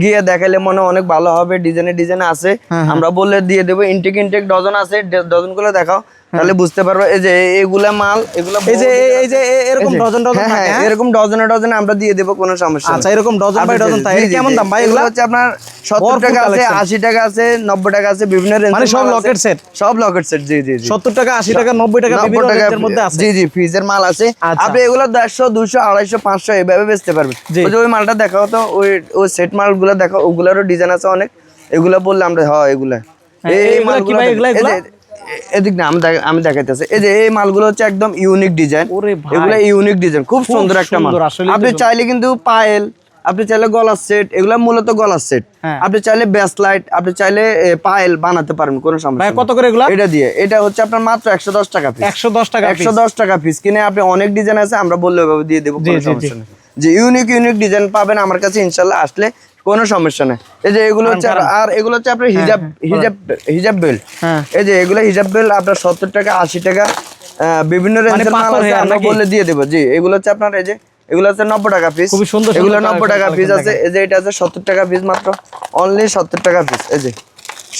গিয়ে দেখাইলে মনে হয় অনেক ভালো হবে ডিজাইনে ডিজাইন আছে। হ্যাঁ, আমরা বললে দিয়ে দেবো ইনটেক ইনটেক ডজন আছে ডজনগুলো দেখাও। তাহলে বুঝতে পারবে এই যে এগুলা মাল এগুলা এই যে এই- এই যে এরকম ডজন ডজন হ্যাঁ, হ্যাঁ, হ্যাঁ? এরকম ডজনে ডজনে আমরা দিয়ে দেবো কোনো সমস্যা আচ্ছা এরকম ডজন বাই ডজন তাই কেমন দাম ভাই এগুলো হচ্ছে আপনার সত্তর ভরপুর টাকা আছে collection। আশি টাকা আছে নব্বই টাকা আছে বিভিন্ন রেঞ্জ মানে সব locket set? সব লকেট সেট জি জি জি। সত্তর টাকা আশি টাকা নব্বই টাকা নব্বই বিভিন্ন টাকা রেঞ্জের মধ্যে আছে। জি জি ফ্রিজের মাল আছে। আচ্ছা। আপনি এগুলো দেড়শো দুশো আড়াইশো পাঁচশো এইভাবে বেচতে পারবেন। ওই যে ওই মালটা দেখাও তো ওই ওই সেট মালগুলো দেখো ওগুলোরও ডিজাইন আছে অনেক। এগুলো বললে আমরা হয় এগুলা। হ্যাঁ, এই এইগুলা কি ভাই, এগুলা, এগুলা? এ- এদিক না আমি আমি দেখাইতেছি। এই যে এই মালগুলো হচ্ছে একদম ইউনিক ডিজাইন এগুলো ইউনিক ডিজাইন খুব খুব সুন্দর একটা মাল। সুন্দর, আসলেই তো। আপনি চাইলে কিন্তু পায়েল আপনি চাইলে গলার সেট এগুলো মূলত গলার সেট। আপনি চাইলে ব্যাসলাইট আপনি চাইলে পায়েল বানাতে কোনো সমস্যা কত করে এগুলা? এটা দিয়ে। এটা হচ্ছে আপনার মাত্র একশো দশ টাকা পিস একশো দশ টাকা একশো দশ টাকা পিস কিনে আপনি অনেক ডিজাইন আছে আমরা বললে ওইভাবে দিয়ে দেবো কোনো সমস্যা নেই। যে ইউনিক ইউনিক ডিজাইন পাবেন আমার কাছে ইনশাল্লাহ আসলে কোনো সমস্যা নেই। এই যে এগুলো হচ্ছে আর- এগুলো হচ্ছে আপনার হিজাব হিজাব হিজাব বেল্ট হ্যাঁ। এই যে এগুলো হিজাব বেল্ট আপনার সত্তর টাকা আশি টাকা বিভিন্ন রেঞ্জের মাল আছে আমরা? বললে দিয়ে দেবো। জি এগুলো হচ্ছে আপনার এই যে এগুলো হচ্ছে নব্বই টাকা পিস সুন্দর এগুলো নব্বই টাকা পিস আছে। এই যে এটা আছে সত্তর টাকা পিস মাত্র। অনলি সত্তর টাকা পিস এই যে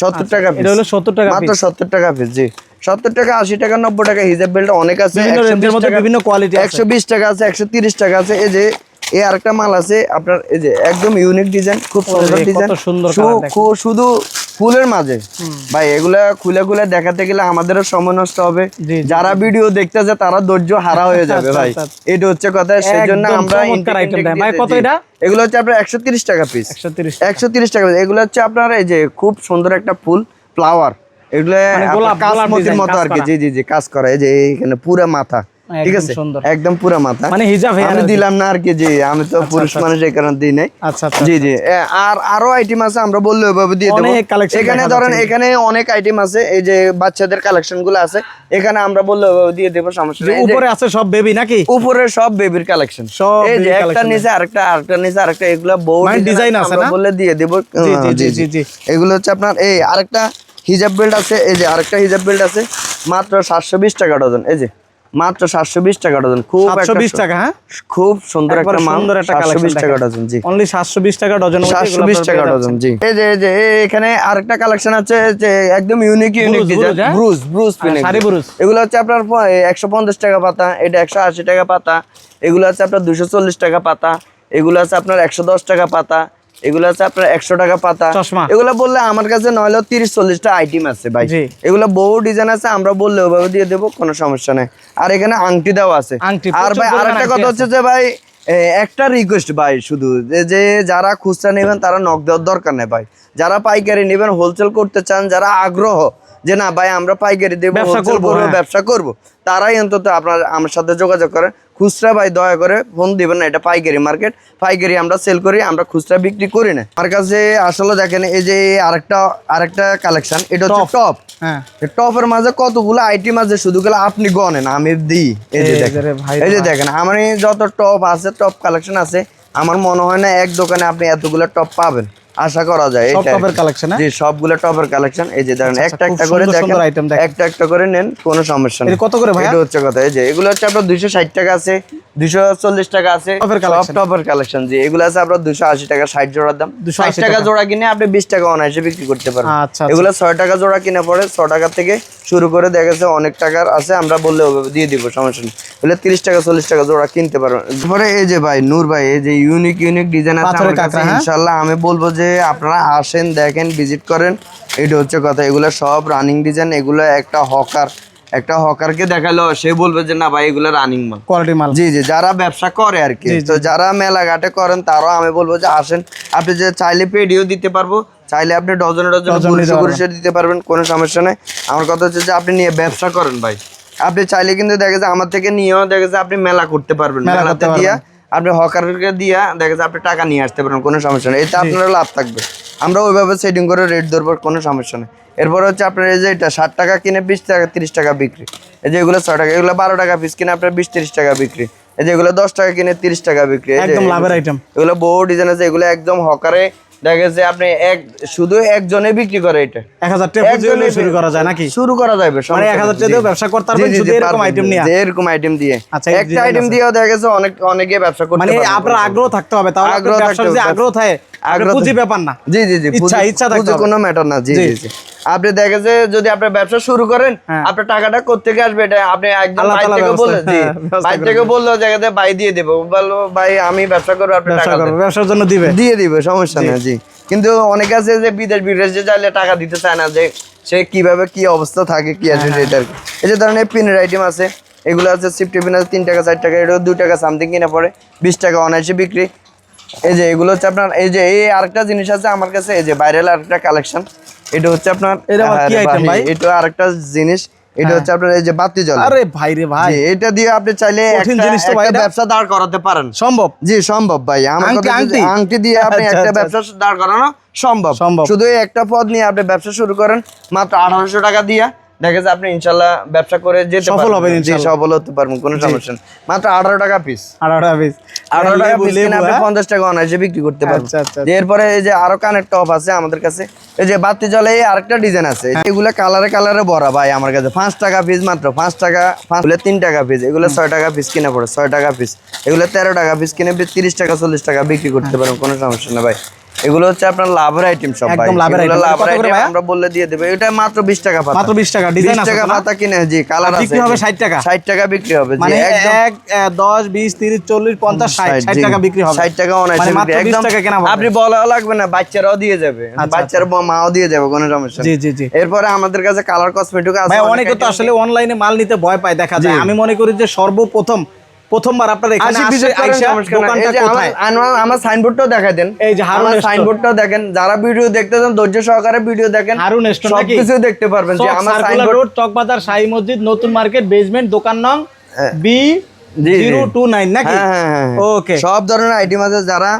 সত্তর টাকা পিস এটা হলো 70 টাকা মাত্র সত্তর টাকা পিস জি। সত্তর টাকা আশি টাকা নব্বই টাকা হিজাব বেল্ট অনেক আছে বিভিন্ন 120 রেঞ্জের মধ্যে টাকা- বিভিন্ন কোয়ালিটি একশো বিশ টাকা আছে একশো তিরিশ টাকা আছে। এই যে এই আরেকটা মাল আছে আপনার এই যে একদম ইউনিক ডিজাইন খুব সুন্দর ডিজাইন শুধু ফুলের মাঝে। ভাই এগুলা খুলে খুলে দেখাতে গেলে আমাদেরও সময় নষ্ট হবে। যারা ভিডিও দেখতেছে তারা ধৈর্য হারা হয়ে যাবে আচ্ছা, ভাই। আচ্ছা, এটা হচ্ছে কথা সেই জন্য আমরা? এগুলো হচ্ছে আপনার একশো তিরিশ টাকা পিস একশো তিরিশ টাকা। piece। এগুলো হচ্ছে আপনার এই যে খুব সুন্দর একটা ফুল ফ্লাওয়ার এগুলো মানে কাশমতির মতো আর কি। জি জি জি কাজ করা। এই যে এখানে পুরা মাথা। ঠিক আছে? একদম পুরা মাথা। মানে হিজাব আমি দিলাম না আর কি জি আমি তো পুরুষ মানুষ এই কারণে দিই নাই। আচ্ছা আচ্ছা জি জি। আর আরও আইটেম আছে আমরা বললে ওইভাবে দিয়ে দেবো। এখানে ধরেন এখানে অনেক আইটেম আছে এই যে বাচ্চাদের কালেকশনগুলো আছে এখানে আমরা বললে ওইভাবে দিয়ে দেবো সমস্যা নেই। উপরে আছে সব বেবি নাকি? উপরে সব বেবির কালেকশন সব এই যে একটা নিচে আরেকটা আরেকটা নিচে আরেকটা এগুলো বহু design design আছে আমরা না? বললে দিয়ে দেবো। জি, জি, হ্যাঁ, জি, জি, জি। এগুলো হচ্ছে আপনার এই আরেকটা হিজাব বেল্ট আছে এই যে আরেকটা হিজাব বেল্ট আছে মাত্র সাতশো বিশ টাকা ডজন এই যে। মাত্র সাতশো বিশ টাকা ডজন। খুব টাকা হ্যাঁ? খুব সুন্দর একটা মাল সুন্দর একটা সাতশো বিশ টাকা ডজন জি। অনলি সাতশো বিশ টাকা ডজন সাতশো বিশ টাকা ডজন জি। এই যে যে এখানে আরেকটা কালেকশন আছে যে একদম unique unique brooch, design brooch? Brooch. এগুলো হচ্ছে আপনার একশো পঞ্চাশ টাকা পাতা এটা একশো আশি টাকা পাতা। এগুলো আছে আপনার দুশো চল্লিশ টাকা পাতা। এগুলো আছে আপনার একশো দশ টাকা পাতা। এগুলো আছে আপনার একশো টাকা পাতা। চশমা। এগুলো বললে আমার কাছে নয়লো তিরিশ চল্লিশটা আইটেম আছে ভাই। এগুলো বহু ডিজাইন আছে আমরা বললে ওভাবে দিয়ে দেবো কোনো সমস্যা নেই। আর এখানে আংটি দেওয়া আছে। আর ভাই আর একটা কথা হচ্ছে যে ভাই একটা রিকোয়েস্ট ভাই শুধু যে যে যারা খুচরা নেবেন তারা নক দেওয়ার দরকার নেই ভাই। যারা পাইকারি নেবেন হোলসেল করতে চান যারা আগ্রহ যে না ভাই আমরা পাইকারি দেবো ব্যবসা করব, হ্যাঁ। ব্যবসা করব। তারাই অন্তত আপনার আমার সাথে যোগাযোগ করেন খুচরা ভাই দয়া করে ফোন দিবেন না এটা পাইকারি মার্কেট পাইকারি আমরা সেল করি আমরা খুচরা বিক্রি করি না। আমার কাছে আসলে দেখেন এই যে আরেকটা আরেকটা কালেকশন এটা হচ্ছে টপ হ্যাঁ। টপের মাঝে কতগুলো আইটেম আছে শুধু গেলে আপনি গনেন আমি দিই। এই যে দেখেন এই যে দেখেন আমার যত টপ আছে টপ কালেকশন আছে আমার মনে হয় না এক দোকানে আপনি এতগুলো টপ পাবেন। আশা করা যায় সব এটা টপের কালেকশন জি সবগুলো টপের কালেকশন এই যে দেখেন আচ্ছা, একটা একটা করে দেখেন দেখেন। একটা একটা করে নেন কোনো সমস্যা নেই। এটা কত করে ভাই এটা হচ্ছে কথা এই যে এগুলো হচ্ছে আপনার দুইশো ষাট টাকা আছে। টাকা আছে টপের সব collection। টপের কালেকশন জি এগুলো আছে আপনার দুশো আশি টাকা ষাট জোড়ার দাম 280 টাকা টাকা। জোড়া কিনে আপনি বিশ টাকা অনায়াসে বিক্রি করতে পারবেন আচ্ছা, আচ্ছা। এগুলো ছয় টাকা জোড়া কিনে পড়ে ছ টাকা থেকে শুরু করে দেখা গেছে অনেক টাকার আছে আমরা বললে দিয়ে দিব সমস্যা নেই টাকা চল্লিশ টাকা জোড়া কিনতে পারবেন এই যে ভাই নূর ভাই এই যে ইউনিক ইউনিক ডিজাইন আছে হ্যাঁ? ইনশাল্লাহ আমি বলব যে আপনারা আসেন দেখেন ভিজিট করেন এটা হচ্ছে কথা এগুলো সব রানিং ডিজাইন এগুলো একটা হকার একটা হকারকে দেখাল সে বলবে যে না ভাই এগুলো রানিং মাল। কোয়ালিটি মাল। জি জি যারা ব্যবসা করে আর কি। তো যারা মেলাঘাটে করেন তারাও আমি বলব যে আসেন। আপনি যে চাইলে পেডিও দিতে পারব চাইলে আপনি ডজনে ডজনে পুরুষে দিতে পারবেন কোনো সমস্যা নেই। আমার কথা হচ্ছে যে আপনি নিয়ে ব্যবসা করেন ভাই। আপনি চাইলে কিন্তু দেখে যে আমার থেকে নিয়েও দেখে যে আপনি মেলা করতে পারবেন। মেলাতে দিয়া আপনি হকারকে দিয়া দেখা যায় আপনি টাকা নিয়ে আসতে পারেন কোনো সমস্যা নেই। এতে আপনার লাভ থাকবে। আমরা ওইভাবে সেটিং করে রেট ধরবো কোনো সমস্যা নেই। এরপর হচ্ছে আপনার এই যে এটা ষাট টাকা কিনে বিশ টাকা তিরিশ টাকা বিক্রি। এই যে এগুলো ছয় টাকা এগুলো বারো টাকা পিস কিনে আপনার বিশ তিরিশ টাকা বিক্রি। এই যে এগুলো দশ টাকা কিনে তিরিশ টাকা বিক্রি। একদম লাভের আইটেম এগুলো বহু ডিজাইন আছে এগুলো একদম হকারে দেখা গেছে আপনি এক শুধু একজনে বিক্রি করে এটা। এক হাজার টাকা পুঁজি শুরু করা যায় নাকি? শুরু করা যাবে মানে এক হাজার টাকা দিয়েও ব্যবসা করতে পারবেন শুধু এরকম আইটেম নিয়ে। এরকম আইটেম দিয়ে। আচ্ছা, একটা আইটেম আছে। দিয়েও দেখা গেছে অনেক অনেকে ব্যবসা করতে মানে আপনার আগ্রহ থাকতে হবে তাহলে আগ্রহ থাকতে হবে। আগ্রহ থাকে আগ্রহ পুঁজি ব্যাপার না। জি জি জি ইচ্ছা- ইচ্ছা থাকতে। কোনো ম্যাটার না। জি জি। জি আপনি দেখে যে যদি আপনি ব্যবসা শুরু করেন হ্যাঁ। আপনার টাকাটা কোথেকে আসবে এটা আপনি একদম আল্লাহ থেকে বললেন। জি হ্যাঁ, করে থেকে বলল জায়গাতে বাই দিয়ে দেবো। বলল ভাই আমি ব্যবসা করব আপনি টাকা ব্যবসার জন্য দিবে। দিয়ে দিবে সমস্যা নেই জি। কিন্তু অনেকে আছে যে বিদেশ বিদেশে চাইলে টাকা দিতে চায় না যে সে কীভাবে কি অবস্থা থাকে কি আছে হ্যাঁ, সেটা আর কি। এই যে ধরেন পিনের আইটেম আছে এগুলো আছে সিফটি পিন আছে তিন টাকা চার টাকা এটা দু টাকা সামথিং কিনে পড়ে বিশ টাকা অনায়াসে বিক্রি এই যে এগুলো হচ্ছে আপনার এই যে এই আরেকটা জিনিস আছে আমার কাছে এই যে ভাইরাল আরেকটা কালেকশন এটা হচ্ছে আপনার এটা? এটা আরেকটা জিনিস এটা হচ্ছে আপনার এই যে বাতি জল আরে ভাই রে ভাই। এটা দিয়ে আপনি চাইলে একটা ব্যবসা দাঁড় করাতে পারেন। সম্ভব। জি সম্ভব ভাই। আমার আংটি, দিয়ে আপনি আচ্ছা, একটা আচ্ছা, ব্যবসা দাঁড় করানো সম্ভব। সম্ভব। শুধু একটা পদ নিয়ে আপনি ব্যবসা শুরু করেন। মাত্র আঠারোশো টাকা দিয়ে দেখা আপনি ইনশাল্লাহ ব্যবসা করে যেতে সফল জি সফল হতে পারবেন কোনো সমস্যা নেই। মাত্র আঠারো টাকা পিস আঠারো পিস আঠারো টাকা পিস কিনে আপনি? পঞ্চাশ টাকা অনায়াসে বিক্রি করতে পারবেন। আচ্ছা, আচ্ছা, এরপরে এই যে আরও টপ আছে আমাদের কাছে। এই যে বাতি জলে আরেকটা ডিজাইন আছে। এগুলো কালারে কালারে ভরা ভাই আমার কাছে। পাঁচ টাকা পিস মাত্র। পাঁচ টাকা পাঁচ হলে তিন টাকা পিস এগুলো ছয় টাকা পিস কিনে পড়ে। ছয় টাকা পিস এগুলো তেরো টাকা পিস কিনে তিরিশ টাকা চল্লিশ টাকা বিক্রি করতে হ্যাঁ। পারবেন কোনো সমস্যা না ভাই। এগুলো হচ্ছে আপনার লাভের আইটেম সব ভাই। একদম লাভের item। লাভের আইটেম আমরা বললে দিয়ে দেবে। এটা মাত্র বিশ টাকা পাতা। মাত্র 20 টাকা, design আছে টাকা পাতা কিনে জি কালার আছে বিক্রি হবে 60 টাকা? ষাট টাকা বিক্রি হবে জি মানে এক আহ, দশ বিশ তিরিশ চল্লিশ পঞ্চাশ ষাট ষাট জি। টাকা বিক্রি হবে। ষাট টাকা অনায়াসে মানে মাত্র 20 টাকা কেনা হবে। আপনি বলাও লাগবে না বাচ্চারাও দিয়ে যাবে। আচ্ছা, বাচ্চার মাও দিয়ে যাবে কোনো সমস্যা জি জি জি। এরপরে আমাদের কাছে কালার কসমেটিক আছে ভাই অনেকে তো আসলে অনলাইনে মাল নিতে ভয় পায় দেখা যায়। আমি মনে করি যে সর্বপ্রথম প্রথমবার আপনার এখানে আসি আইসা দোকানটা কোথায়? আমার- সাইনবোর্ডটাও দেখাই দেন। এই যে হারুন সাইনবোর্ডটাও দেখেন। যারা ভিডিও দেখতেছেন ধৈর্য সহকারে ভিডিও দেখেন। হারুন store নাকি? সবকিছু দেখতে পারবেন যে আমার সাইনবোর্ড রোড চকবাজার শাহী মসজিদ নতুন মার্কেট বেসমেন্ট দোকান নং হ্যাঁ। বি। জিরো টু নাইন নাকি? হ্যাঁ হ্যাঁ হ্যাঁ ওকে সব ধরনের আইটেম আছে। যারা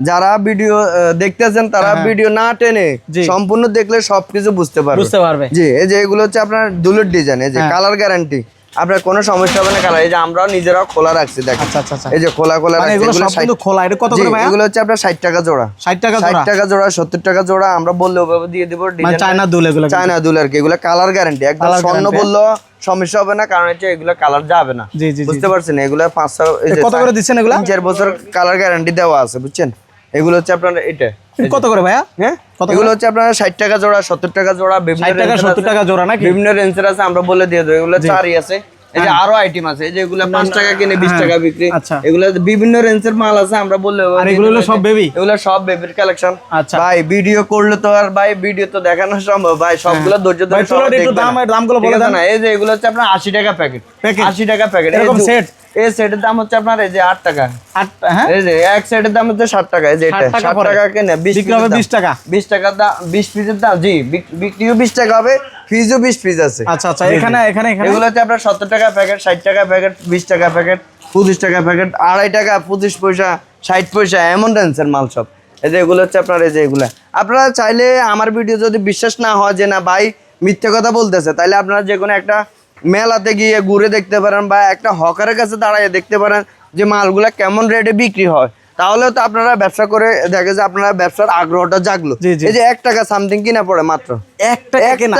যারা ভিডিও দেখতেছেন তারা ভিডিও না টেনে হ্যাঁ। সম্পূর্ণ দেখলে সবকিছু বুঝতে পারবে। বুঝতে পারবে। জি এই যে এগুলো হচ্ছে আপনার দুলের ডিজাইন এই যে হ্যাঁ। কালার গ্যারান্টি আপনার কোনো সমস্যা হবে না কালার এই যে আমরাও নিজেরাও খোলা রাখছি দেখেন। আচ্ছা আচ্ছা আচ্ছা। এই যে খোলা খোলা মানে রাখছি এগুলো কিন্তু খোলা এটা কত করে ভাইয়া? এগুলো হচ্ছে আপনার ষাট টাকা জোড়া। 60 টাকা জোড়া? টাকা জোড়া সত্তর টাকা জোড়া আমরা বললে ওভাবে দিয়ে দিব মানে চায়না দুল এগুলো চায়না দুল আর কি এগুলো কালার গ্যারান্টি একদম স্বর্ণ বললেও সমস্যা হবে না কারণ হচ্ছে এগুলো কালার যাবে না। জি, জি, বুঝতে পারছেন? এগুলো পাঁচশো এই যে কত করে দিচ্ছেন এগুলো? তিন চার বছর কালার গ্যারান্টি দেওয়া আছে বুঝছেন? এগুলো হচ্ছে আপনার এটা। কত করে ভাইয়া? হ্যাঁ? এগুলো হচ্ছে আপনার ষাট টাকা জোড়া সত্তর টাকা জোড়া বিভিন্ন টাকা range এর 70 আছে। টাকা জোড়া নাকি? বিভিন্ন রেঞ্জের আছে আমরা বলে দিয়ে দেবো। এগুলো চারই আছে। এই যে আরও আইটেম আছে। এই যে এগুলো পাঁচ টাকা কিনে বিশ হ্যাঁ, টাকা বিক্রি। আচ্ছা। এগুলো বিভিন্ন রেঞ্জের মাল আছে আমরা বললে এগুলো সব বেবি এগুলো সব বেবির কালেকশন আচ্ছা। ভাই ভিডিও করলে তো আর ভাই ভিডিও তো দেখানো সম্ভব। ভাই সবগুলো ধৈর্য ধরে দাম-। দামগুলো বলে দেন। না? এই যে এগুলো হচ্ছে আপনার আশি টাকা প্যাকেট আশি টাকা প্যাকেট এরকম set? এই সেটের দাম হচ্ছে আপনার এই যে আট টাকা। আট হ্যাঁ? এই যে এক সেটের দাম হচ্ছে টাকা এই যে এটা। 60 টাকা কেনে? বিক্রি হবে 20 টাকা। দাম। বিশ পিসের দাম জি বিক্রিও বিশ টাকা হবে ফিজও বিশ পিস আছে। আচ্ছা আচ্ছা এখানে এখানে এখানে? এগুলো হচ্ছে আপনার সত্তর টাকা প্যাকেট ষাট টাকা প্যাকেট বিশ টাকা প্যাকেট পঁচিশ টাকা প্যাকেট আড়াই টাকা পঁচিশ পয়সা ষাট পয়সা এমন রেঞ্জের মাল সব। এই যে এগুলো হচ্ছে আপনার এই যে এগুলা। আপনারা চাইলে আমার ভিডিও যদি বিশ্বাস না হয় যে না ভাই মিথ্যে কথা বলতেছে তাহলে আপনারা যে কোনো একটা মেলাতে গিয়ে ঘুরে দেখতে পারেন বা একটা হকারের কাছে দাঁড়ায় দেখতে পারেন যে মালগুলা কেমন রেটে বিক্রি হয়। তাহলে তো আপনারা ব্যবসা করে দেখে যে আপনারা ব্যবসার আগ্রহটা জাগলো। এই যে এক টাকা সামথিং কিনা পড়ে মাত্র। এক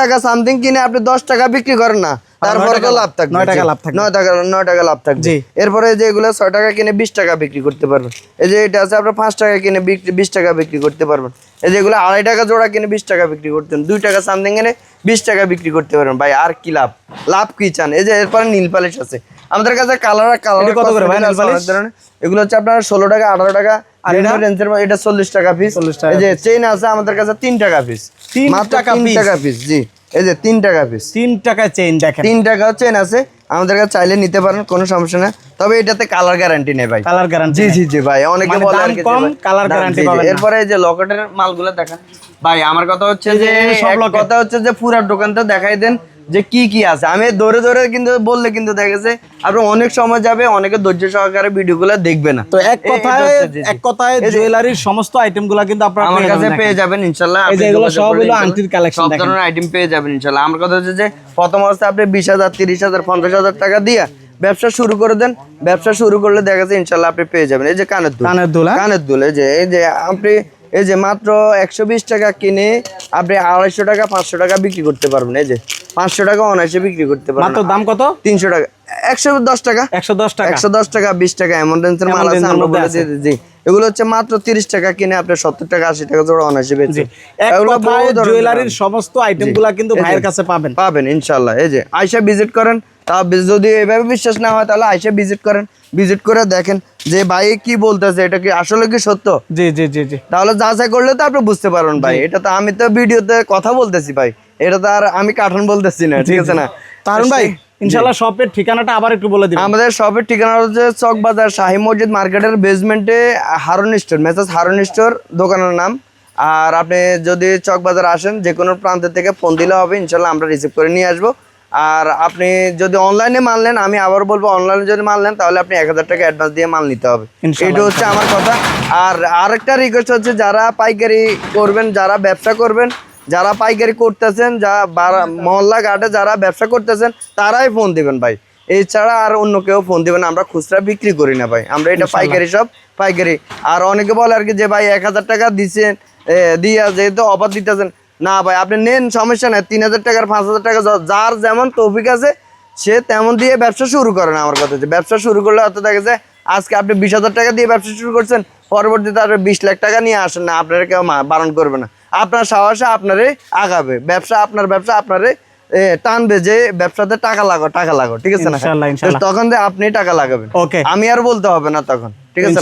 টাকা সামথিং কিনে। আপনি দশ টাকা বিক্রি করেন না তারপরে তো লাভ। লাভ থাকবে। নয় টাকা লাভ থাকবে। নয় টাকা নয় টাকা লাভ থাকবে। এরপরে যে এগুলো ছয় টাকা কিনে বিশ টাকা বিক্রি করতে পারবেন। এই যে এটা আছে আপনার পাঁচ টাকা কিনে বিশ টাকা বিক্রি করতে পারবেন। এই যে এগুলো আড়াই টাকা জোড়া কিনে বিশ টাকা বিক্রি করতেন দুই টাকা সামথিং কিনে বিশ টাকা বিক্রি করতে পারবেন। ভাই আর কি লাভ? লাভ কি চান? এই যে এরপরে নীল পালিশ আছে। আমাদের কাছে কালার কালার কত করে ভাই? নীল পালিশ? এগুলো হচ্ছে আপনার ষোলো টাকা আঠারো টাকা। আর এটা? রেঞ্জের এটা চল্লিশ টাকা পিস টাকা এই যে চেইন আছে আমাদের কাছে তিন টাকা পিস তিন মাত্র টাকা তিন piece? টাকা পিস জি। এই যে তিন টাকা পিস তিন টাকায় চেইন দেখেন। তিন টাকা চেন আছে। আমাদের কাছে চাইলে নিতে পারেন কোনো সমস্যা না তবে এটাতে কালার গ্যারান্টি নেই ভাই। কালার গ্যারান্টি জি জি জি ভাই অনেকে মানে বলে আর কি কম, জি, জি। পাবেন। এরপরে এই যে লকেটের মালগুলো দেখান। ভাই আমার কথা হচ্ছে যে যে সব কথা হচ্ছে যে পুরা দোকানটা দেখাই দেন। যে কি কি আছে? আমি ধরে ধরে কিন্তু বললে কিন্তু দেখেছে আপনি অনেক সময় যাবে অনেকে ধৈর্য সহকারে ভিডিওগুলো দেখবে না। তো এক কথায়। এক কথায় জুয়েলারির সমস্ত আইটেমগুলা কিন্তু আপনারা আমার কাছে পেয়ে যাবেন ইনশাল্লাহ। এই যে আপনি এগুলো যোগাযোগ সব হলো আংটির collection সব ধরনের আইটেম পেয়ে যাবেন ইনশাল্লাহ। আমার কথা হচ্ছে যে প্রথম অবস্থায় আপনি বিশ হাজার তিরিশ হাজার পঞ্চাশ হাজার টাকা দিয়ে ব্যবসা শুরু করে দেন। ব্যবসা শুরু করলে দেখা যায় ইনশাল্লাহ আপনি পেয়ে যাবেন। এই যে কানের দুল। কানের দুল হ্যাঁ? কানের দুল এই যে এই যে আপনি এই যে মাত্র একশো বিশ টাকা কিনে আপনি আড়াইশো টাকা পাঁচশো টাকা বিক্রি করতে পারবেন। এই যে পাঁচশো টাকা অনায়াসে বিক্রি করতে পারবেন। মাত্র দাম কত? তিনশো টাকা। একশো দশ টাকা। একশো দশ টাকা। একশো দশ টাকা বিশ টাকা এমন মাল আছে আমরা বলে দিয়ে দিই। এগুলো হচ্ছে মাত্র তিরিশ টাকা কিনে আপনি সত্তর টাকা আশি টাকা জোড়া অনায়াসে কথায় জুয়েলারির সমস্ত আইটেমগুলা কিন্তু ভাইয়ের কাছে পাবেন। পাবেন ইনশাল্লাহ এই যে আইসা ভিজিট করেন তা যদি এভাবে বিশ্বাস না হয় তাহলে আইসা ভিজিট করেন। ভিজিট করে দেখেন যে ভাই কি বলতেছে এটা কি আসলে কি সত্য? জি জি জি জি। তাহলে যাচাই করলে তো আপনি বুঝতে পারবেন ভাই। এটা তো আমি তো ভিডিওতে কথা বলতেছি ভাই। এটা তো আর আমি কাঠন বলতেছি না ঠিক আছে না? কারণ ভাই ইনশাল্লাহ শপের ঠিকানাটা আবার একটু বলে দিবেন। আমাদের শপের ঠিকানা হচ্ছে চক বাজার শাহী মসজিদ মার্কেটের বেসমেন্টে Harun store Messrs Harun store দোকানের নাম। আর আপনি যদি চক বাজার আসেন যে কোনো প্রান্ত থেকে ফোন দিলে হবে ইনশাল্লাহ আমরা রিসিভ করে নিয়ে আসব। আর আপনি যদি অনলাইনে মাল নেন আমি আবার বলব অনলাইনে যদি মাল নেন তাহলে আপনি এক হাজার টাকা অ্যাডভান্স দিয়ে মাল নিতে হবে। এটা হচ্ছে আমার কথা। আর আরেকটা রিকোয়েস্ট হচ্ছে যারা পাইকারি করবেন যারা ব্যবসা করবেন যারা পাইকারি করতেছেন যা মহল্লা ঘাটে যারা ব্যবসা করতেছেন তারাই ফোন দিবেন ভাই। এছাড়া আর অন্য কেউ ফোন দিবেন আমরা খুচরা বিক্রি করি না ভাই। আমরা এটা পাইকারি সব পাইকারি। আর অনেকে বলে আর কি যে ভাই এক হাজার টাকা দিচ্ছেন দিয়া যেহেতু অফার দিতেছেন না ভাই আপনি নেন সমস্যা নেই। তিন হাজার টাকার পাঁচ হাজার টাকা যার যেমন তৌফিক আছে সে তেমন দিয়ে ব্যবসা শুরু করেন আমার কথা হচ্ছে। ব্যবসা শুরু করলে হয়তো দেখা যায় আজকে আপনি বিশ হাজার টাকা দিয়ে ব্যবসা শুরু করছেন পরবর্তীতে আপনি বিশ লাখ টাকা নিয়ে আসেন না আপনারা কেউ বারণ করবে না। আপনার সাহসে আপনারে আগাবে। ব্যবসা আপনার ব্যবসা আপনারে টানবে যে ব্যবসাতে টাকা লাগো টাকা লাগো ঠিক আছে না। তখন যে আপনি টাকা লাগাবেন. আমি আর বলতে হবে না তখন ঠিক আছে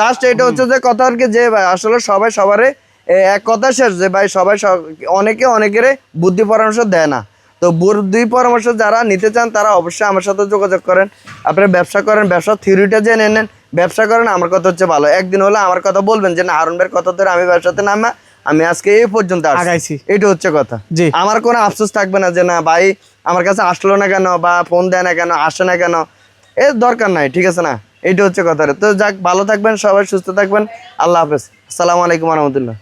জাস্ট এটা হচ্ছে যে কথা আর কি যে ভাই আসলে সবাই সবারে এক কথা শেষ যে ভাই সবাই সব- অনেকে অনেকের বুদ্ধি পরামর্শ দেয় না। তো বুদ্ধি পরামর্শ যারা নিতে চান তারা অবশ্যই আমার সাথে যোগাযোগ করেন। আপনারা ব্যবসা করেন ব্যবসা থিওরিটা জেনে নেন। ব্যবসা করেন আমার কথা হচ্ছে ভালো। একদিন হলে আমার কথা বলবেন যে না হারুন ভাইয়ের কথা ধরে আমি ব্যবসাতে নামা। আমি আজকে এই পর্যন্ত। আগাইছি। এটা হচ্ছে কথা। জি। আমার কোনো আফসোস থাকবে না যে না ভাই আমার কাছে আসলো না কেন বা ফোন দেয় না কেন আসে না কেন? এর দরকার নাই ঠিক আছে না? এটা হচ্ছে কথা। তো যাক, ভালো থাকবেন, সবাই সুস্থ থাকবেন। আল্লাহ হাফেজ। আসসালামু আলাইকুম রহমতুল্লাহ।